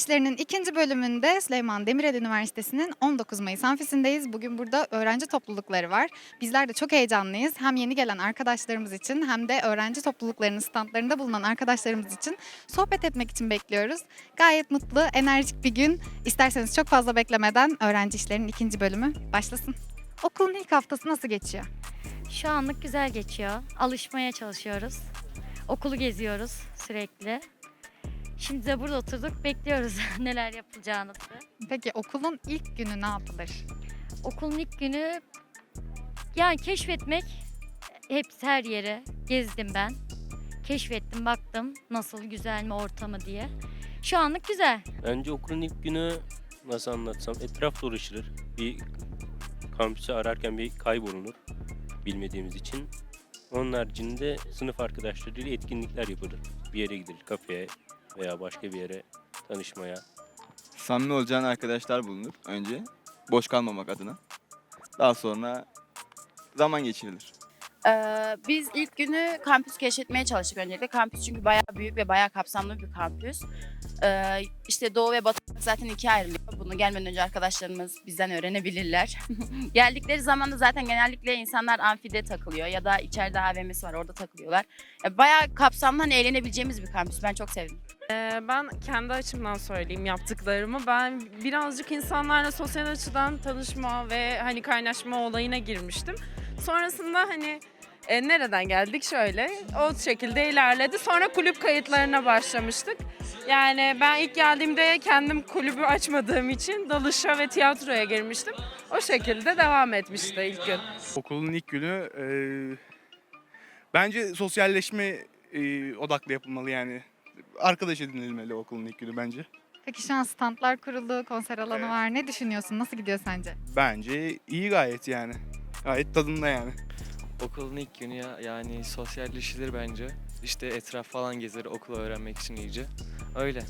İşleri'nin ikinci bölümünde Süleyman Demirel Üniversitesi'nin 19 Mayıs amfisindeyiz. Bugün burada öğrenci toplulukları var. Bizler de çok heyecanlıyız. Hem yeni gelen arkadaşlarımız için hem de öğrenci topluluklarının standlarında bulunan arkadaşlarımız için sohbet etmek için bekliyoruz. Gayet mutlu, enerjik bir gün. İsterseniz çok fazla beklemeden öğrenci işlerinin ikinci bölümü başlasın. Okulun ilk haftası nasıl geçiyor? Şu anlık güzel geçiyor. Alışmaya çalışıyoruz. Okulu geziyoruz sürekli. Şimdi de burada oturduk bekliyoruz neler yapılacağını. Peki okulun ilk günü ne yapılır? Okulun ilk günü yani keşfetmek hepsi her yere gezdim ben. Keşfettim baktım nasıl güzel mi ortamı diye. Şu anlık güzel. Bence okulun ilk günü nasıl anlatsam etraf dolaşılır. Bir kampüsü ararken bir kaybolunur bilmediğimiz için. Onun haricinde sınıf arkadaşlarıyla etkinlikler yapılır. Bir yere gidilir kafeye veya başka bir yere tanışmaya. Samimi olacağın arkadaşlar bulunur önce. Boş kalmamak adına. Daha sonra zaman geçirilir. Ee, biz ilk günü kampüs keşfetmeye çalıştık öncelikle. Kampüs çünkü bayağı büyük ve bayağı kapsamlı bir kampüs. Ee, işte Doğu ve Batı zaten ikiye ayrılıyor. Bunu gelmeden önce arkadaşlarımız bizden öğrenebilirler. Geldikleri zaman da zaten genellikle insanlar amfide takılıyor ya da içeride AVM'si var orada takılıyorlar. Ya bayağı kapsamlı hani eğlenebileceğimiz bir kampüs. Ben çok sevdim. Ee, Ben kendi açımdan söyleyeyim yaptıklarımı. Ben birazcık insanlarla sosyal açıdan tanışma ve hani kaynaşma olayına girmiştim. Sonrasında hani e, nereden geldik şöyle o şekilde ilerledi. Sonra kulüp kayıtlarına başlamıştık. Yani ben ilk geldiğimde kendim kulübü açmadığım için dalışa ve tiyatroya girmiştim. O şekilde devam etmişti ilk gün. Okulun ilk günü eee, bence sosyalleşme eee, odaklı yapılmalı yani. Arkadaş edinilmeli okulun ilk günü bence. Peki şu an standlar kurulu, konser alanı var. Ne düşünüyorsun? Nasıl gidiyor sence? Bence iyi gayet yani. Gayet tadında yani. Okulun ilk günü ya, yani sosyalleşilir bence. İşte etraf falan gezer okulu öğrenmek için iyice. Öyle.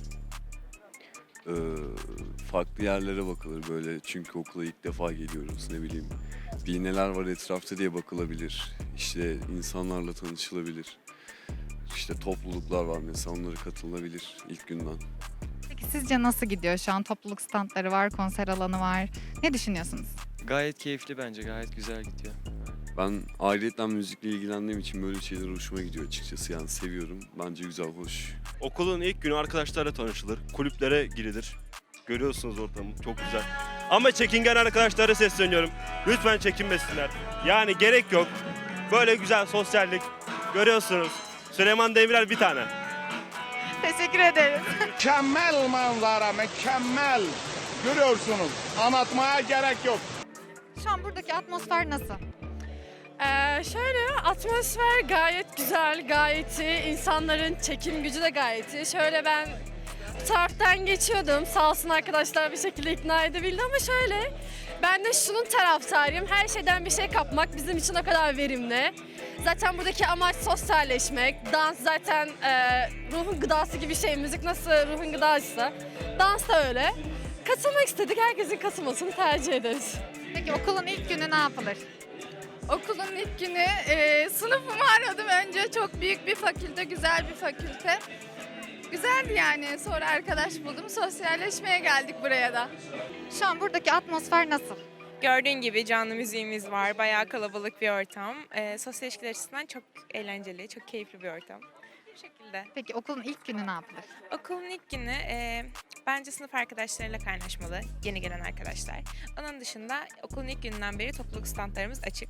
Ee, farklı yerlere bakılır böyle çünkü okula ilk defa geliyoruz ne bileyim bir neler var etrafta diye bakılabilir işte insanlarla tanışılabilir işte topluluklar var mesela onlara katılınabilir ilk günden. Peki sizce nasıl gidiyor? Şu an topluluk standları var, konser alanı var. Ne düşünüyorsunuz? Gayet keyifli bence gayet güzel gidiyor. Ben ayrıyetten müzikle ilgilendiğim için böyle şeyler hoşuma gidiyor açıkçası yani seviyorum bence güzel hoş. Okulun ilk günü arkadaşlarla tanışılır, kulüplere girilir. Görüyorsunuz ortamı, çok güzel. Ama çekingen arkadaşlara sesleniyorum. Lütfen çekinmesinler. Yani gerek yok. Böyle güzel sosyallik. Görüyorsunuz. Süleyman Demirel bir tane. Teşekkür ederim. Mükemmel manzara, mükemmel. Görüyorsunuz. Anlatmaya gerek yok. Şu an buradaki atmosfer nasıl? Ee, şöyle atmosfer gayet güzel, gayet iyi. İnsanların çekim gücü de gayet iyi. Şöyle ben taraftan geçiyordum. Sağ olsun arkadaşlar bir şekilde ikna edebildi ama şöyle ben de şunun taraftarıyım. Her şeyden bir şey kapmak bizim için o kadar verimli. Zaten buradaki amaç sosyalleşmek. Dans zaten e, ruhun gıdası gibi şey. Müzik nasıl ruhun gıdasıysa dans da öyle. Katılmak istedik. Herkesin katılmasını tercih ederiz. Peki okulun ilk günü ne yapılır? Okulun ilk günü e, sınıfımı aradım önce. Çok büyük bir fakülte, güzel bir fakülte. Güzeldi yani. Sonra arkadaş buldum. Sosyalleşmeye geldik buraya da. Şu an buradaki atmosfer nasıl? Gördüğün gibi canlı müziğimiz var. Bayağı kalabalık bir ortam. Ee, sosyal ilişkiler açısından çok eğlenceli, çok keyifli bir ortam. Bu şekilde. Peki okulun ilk günü ne yapılır? Okulun ilk günü e, bence sınıf arkadaşlarıyla kaynaşmalı. Yeni gelen arkadaşlar. Onun dışında okulun ilk gününden beri topluluk standlarımız açık.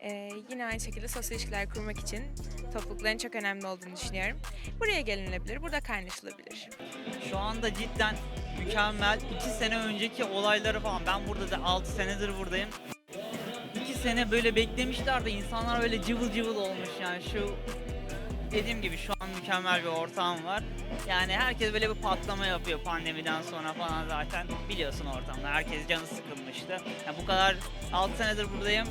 E, yine aynı şekilde sosyal ilişkiler kurmak için toplulukların çok önemli olduğunu düşünüyorum. Buraya gelinebilir, burada kaynaşılabilir. Şu anda cidden mükemmel. İki sene önceki olayları falan. Ben burada da 6 senedir buradayım. İki sene böyle beklemişler de insanlar öyle cıvıl cıvıl olmuş yani şu dediğim gibi şu an mükemmel bir ortam var. Yani herkes böyle bir patlama yapıyor pandemiden sonra falan zaten biliyorsun ortamda. Herkes canı sıkılmıştı. Yani bu kadar 6 senedir buradayım.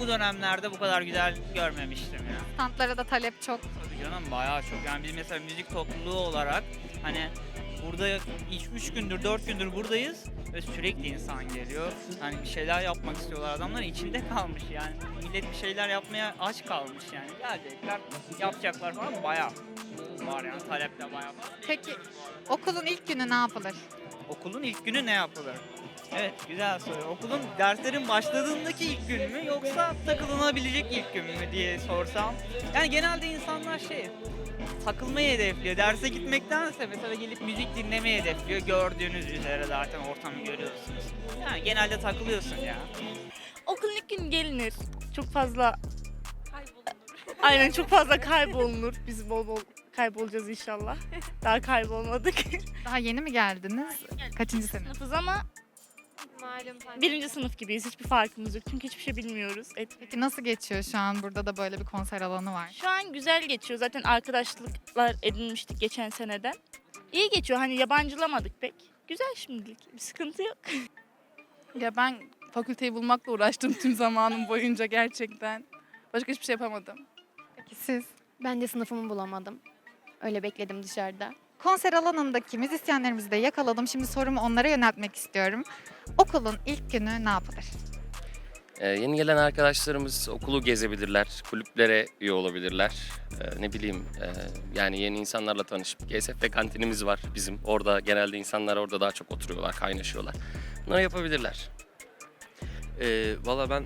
Bu dönemlerde bu kadar güzel görmemiştim ya. Standlara da talep çok. Tabii canım bayağı çok. Yani biz mesela müzik topluluğu olarak hani burada 3 gündür 4 gündür buradayız ve sürekli insan geliyor. Hani bir şeyler yapmak istiyorlar adamlar içinde kalmış yani. Millet bir şeyler yapmaya aç kalmış yani. Gelecekler, yapacaklar falan bayağı var yani talep de bayağı var. Peki okulun ilk günü ne yapılır? Okulun ilk günü ne yapılır? Evet güzel soru. Okulun derslerin başladığındaki ilk gün mü yoksa takılınabilecek ilk gün mü diye sorsam. Yani genelde insanlar şey takılmayı hedefliyor. Derse gitmektense mesela gelip müzik dinlemeyi hedefliyor. Gördüğünüz üzere zaten ortamı görüyorsunuz. Yani genelde takılıyorsun ya. Okulun ilk günü gelinir. Çok fazla Aynen çok fazla kaybolunur. Biz bol bol kaybolacağız inşallah. Daha kaybolmadık. Daha yeni mi geldiniz? Kaçıncı sene? Sınıfız ama birinci sınıf gibiyiz. Hiçbir farkımız yok. Çünkü hiçbir şey bilmiyoruz. Et- Peki nasıl geçiyor şu an? Burada da böyle bir konser alanı var. Şu an güzel geçiyor. Zaten arkadaşlıklar edinmiştik geçen seneden. İyi geçiyor. Hani yabancılamadık pek. Güzel şimdilik. Bir sıkıntı yok. Ya ben fakülteyi bulmakla uğraştım tüm zamanım boyunca gerçekten. Başka hiçbir şey yapamadım. Peki siz? Ben de sınıfımı bulamadım. Öyle bekledim dışarıda. Konser alanındaki müzisyenlerimizi de yakaladım. Şimdi sorumu onlara yöneltmek istiyorum. Okulun ilk günü ne yapılır? Ee, yeni gelen arkadaşlarımız okulu gezebilirler, kulüplere üye olabilirler. Ee, ne bileyim e, yani yeni insanlarla tanışıp GSF kantinimiz var bizim. Orada genelde insanlar orada daha çok oturuyorlar, kaynaşıyorlar. Bunları yapabilirler. Ee, Valla ben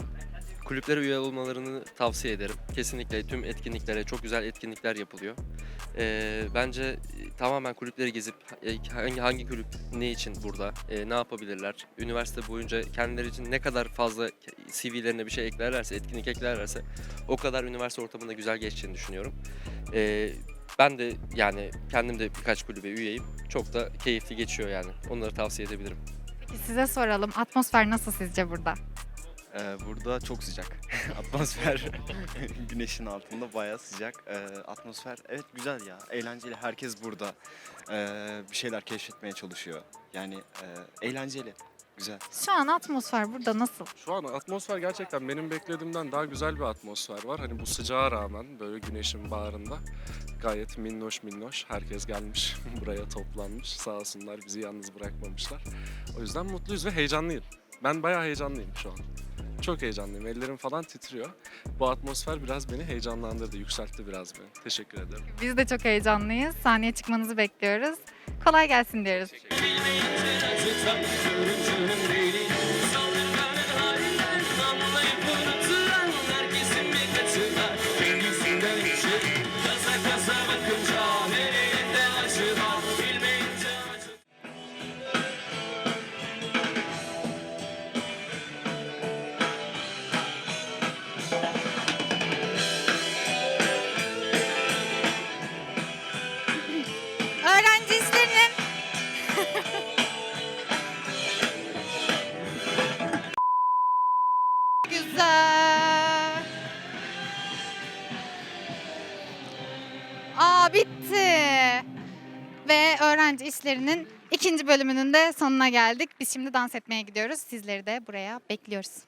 kulüplere üye olmalarını tavsiye ederim. Kesinlikle tüm etkinliklere çok güzel etkinlikler yapılıyor. Ee, bence e, tamamen kulüpleri gezip e, hangi hangi kulüp ne için burada, e, ne yapabilirler, üniversite boyunca kendileri için ne kadar fazla CV'lerine bir şey eklerlerse, etkinlik eklerlerse o kadar üniversite ortamında güzel geçeceğini düşünüyorum. Ee, ben de yani kendim de birkaç kulübe üyeyim. Çok da keyifli geçiyor yani. Onları tavsiye edebilirim. Peki size soralım. Atmosfer nasıl sizce burada? Ee, burada çok sıcak. Atmosfer güneşin altında bayağı sıcak. Ee, atmosfer evet güzel ya. Eğlenceli. Herkes burada. Ee, bir şeyler keşfetmeye çalışıyor. Yani e, eğlenceli. Güzel. Şu an atmosfer burada nasıl? Şu an atmosfer gerçekten benim beklediğimden daha güzel bir atmosfer var. Hani bu sıcağa rağmen böyle güneşin bağrında gayet minnoş minnoş herkes gelmiş buraya toplanmış. Sağ olsunlar bizi yalnız bırakmamışlar. O yüzden mutluyuz ve heyecanlıyım. Ben bayağı heyecanlıyım şu an. Çok heyecanlıyım. Ellerim falan titriyor. Bu atmosfer biraz beni heyecanlandırdı, yükseltti biraz beni. Teşekkür ederim. Biz de çok heyecanlıyız. Sahneye çıkmanızı bekliyoruz. Kolay gelsin diyoruz. Güzel. Aa bitti. Ve öğrenci işlerinin ikinci bölümünün de sonuna geldik. Biz şimdi dans etmeye gidiyoruz. Sizleri de buraya bekliyoruz.